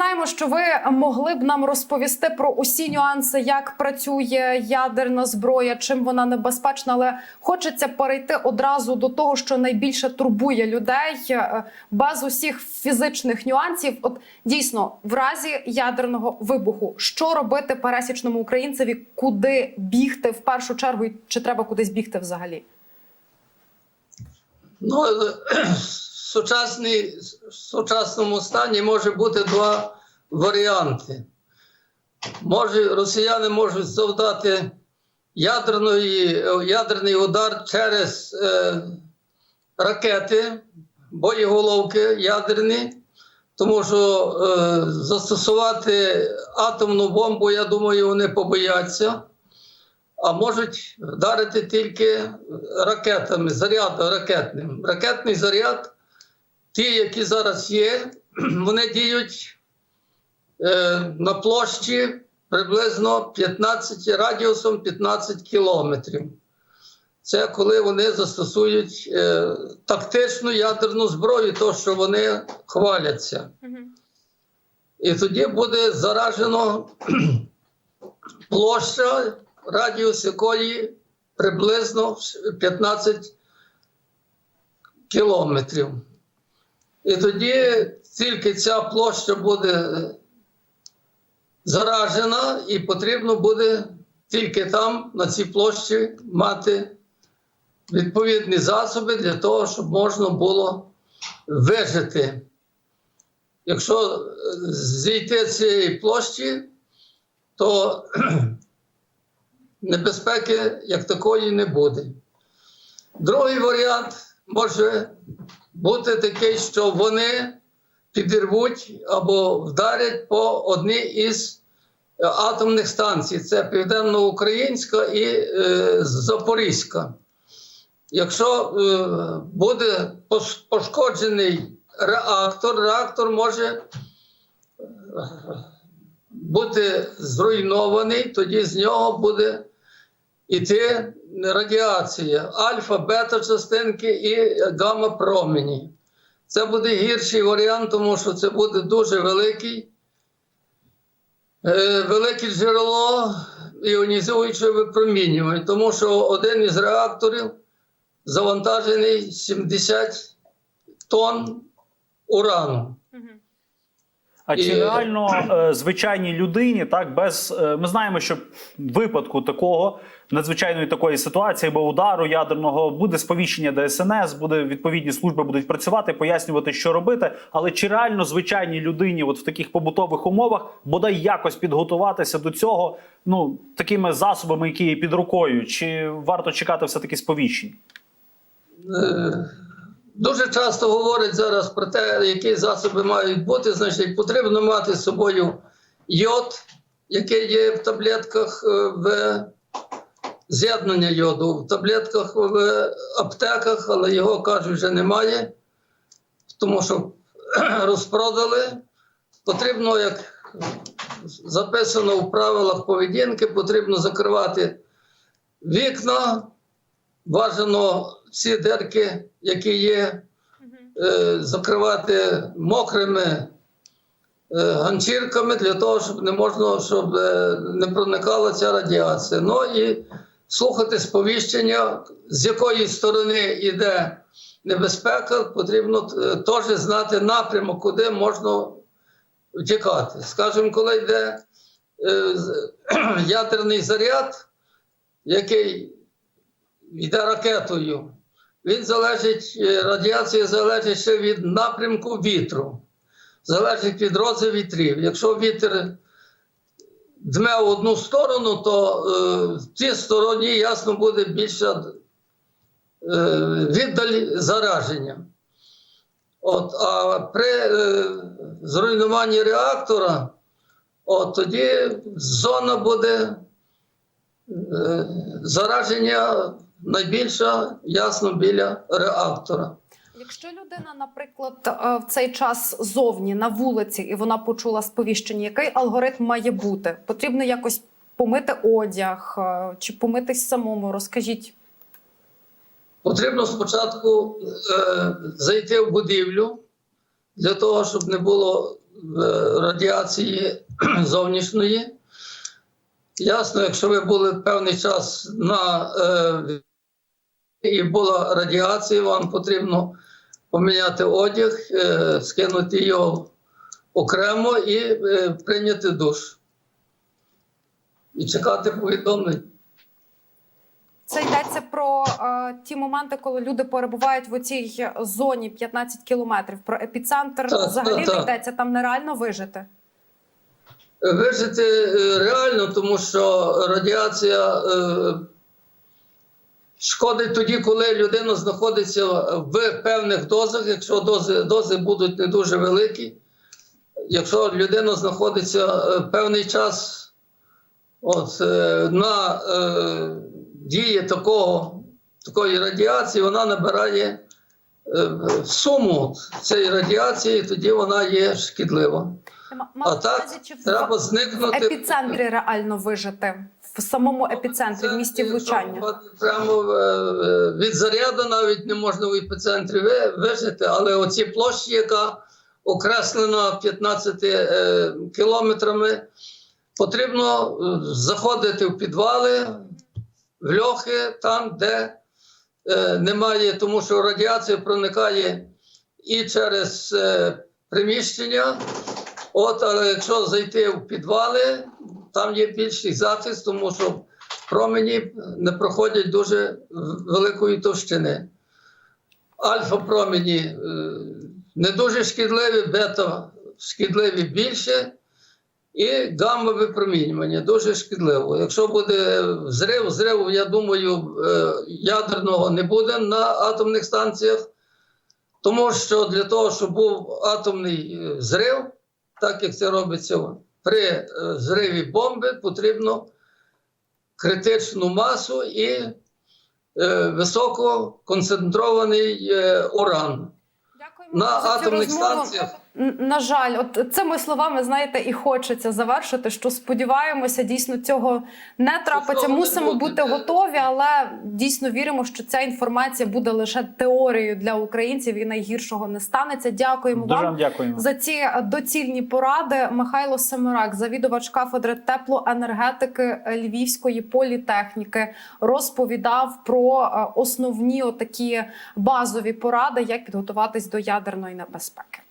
знаємо, що ви могли б нам розповісти про усі нюанси, як працює ядерна зброя, чим вона небезпечна, але хочеться перейти одразу до того, що найбільше турбує людей е, без усіх фізичних нюансів. От дійсно, в разі ядерного вибуху, що робити пересічному українцеві, куди бігти в першу чергу, і чи треба кудись бігти взагалі? Ну, е, сучасній, в сучасному стані може бути два варіанти. Може, росіяни можуть завдати ядерної, ядерний удар через е, ракети, боєголовки ядерні, тому що е, застосувати атомну бомбу, я думаю, вони побояться а можуть вдарити тільки ракетами, зарядом ракетним. Ракетний заряд, ті, які зараз є, вони діють е, на площі приблизно 15 радіусом 15 кілометрів. Це коли вони застосують е, тактичну ядерну зброю, то що вони хваляться. І тоді буде заражено площа, радіус якої приблизно 15 кілометрів. І тоді тільки ця площа буде заражена, і потрібно буде тільки там, на цій площі, мати відповідні засоби для того, щоб можна було вижити. Якщо е, зійти з цієї площі, то небезпеки як такої не буде. Другий варіант може бути такий, що вони підірвуть або вдарять по одній із е, атомних станцій: це Південноукраїнська і е, Запорізька. Якщо е, буде пошкоджений реактор, реактор може е, бути зруйнований, тоді з нього буде йти радіація, альфа, бета частинки і гамма промені. Це буде гірший варіант, тому що це буде дуже великий, е, велике джерело іонізуючого випромінювання, тому що один із реакторів завантажений 70 тонн урану. А чи реально е, звичайній людині, так без е, ми знаємо, що випадку такого надзвичайної такої ситуації або удару ядерного буде сповіщення ДСНС, буде відповідні служби будуть працювати, пояснювати, що робити. Але чи реально звичайній людині, от в таких побутових умовах, бодай якось підготуватися до цього, ну такими засобами, які є під рукою, чи варто чекати все таки сповіщень? Дуже часто говорять зараз про те, які засоби мають бути. Значить, потрібно мати з собою йод, який є в таблетках е, в з'єднання йоду, в таблетках в аптеках, але його кажуть, вже немає, тому що розпродали. Потрібно, як записано в правилах поведінки, потрібно закривати вікна, бажано всі дерки, які є, е, закривати мокрими е, ганчірками для того, щоб не можна, щоб е, не проникала ця радіація. Ну і слухати сповіщення, з якої сторони йде небезпека, потрібно теж знати напрямок, куди можна втікати. Скажімо, коли йде е, ядерний заряд, який йде ракетою. Він залежить, е, радіація залежить ще від напрямку вітру, залежить від рози вітрів. Якщо вітер дме в одну сторону, то е, в тій стороні ясно буде більша е, віддаль зараження. От, а при е, зруйнуванні реактора, от тоді зона буде е, зараження найбільше ясно біля реактора. Якщо людина, наприклад, е, в цей час зовні на вулиці і вона почула сповіщення, який алгоритм має бути? Потрібно якось помити одяг е, чи помитись самому? Розкажіть. Потрібно спочатку е, зайти в будівлю для того, щоб не було е, радіації зовнішньої. Ясно, якщо ви були певний час на е, і була радіація, вам потрібно поміняти одяг, е, скинути його окремо і е, прийняти душ. І чекати повідомлень. Це йдеться про е, ті моменти, коли люди перебувають в оцій зоні 15 кілометрів. Про епіцентр Так, взагалі так, не йдеться, там нереально вижити. Вижити е, реально, тому що радіація е, шкодить тоді, коли людина знаходиться в певних дозах, якщо дози, дози будуть не дуже великі. Якщо людина знаходиться е, певний час от, е, на е, дії такого, такої радіації, вона набирає е, суму цієї радіації, і тоді вона є шкідлива. А так в треба в зникнути. епіцентрі реально вижити в самому епіцентрі, в місті влучання. Прямо е, е, від заряду навіть не можна в епіцентрі вижити, але оці площі, яка окреслена 15 е, кілометрами, потрібно заходити в підвали, в льохи, там, де немає, тому що радіація проникає і через приміщення. От, але якщо зайти в підвали, там є більший захист, тому що промені не проходять дуже великої товщини. Альфа-промені е, не дуже шкідливі, бета шкідливі більше, і гамма випромінювання дуже шкідливо. Якщо буде взрив, взриву, я думаю, е, ядерного не буде на атомних станціях, тому що для того, щоб був атомний е, взрив, так як це робиться при е, зриві бомби, потрібно критичну масу і е, висококонцентрований е, уран. Дякуємо На за атомних станціях На жаль, от цими словами, знаєте, і хочеться завершити. Що сподіваємося, дійсно цього не трапиться. Мусимо бути готові, але дійсно віримо, що ця інформація буде лише теорією для українців і найгіршого не станеться. Дякуємо Дуже вам. дякуємо. За ці доцільні поради Михайло Семирак, завідувач кафедри теплоенергетики Львівської політехніки, розповідав про е, основні отакі базові поради, як підготуватись до ядерної небезпеки.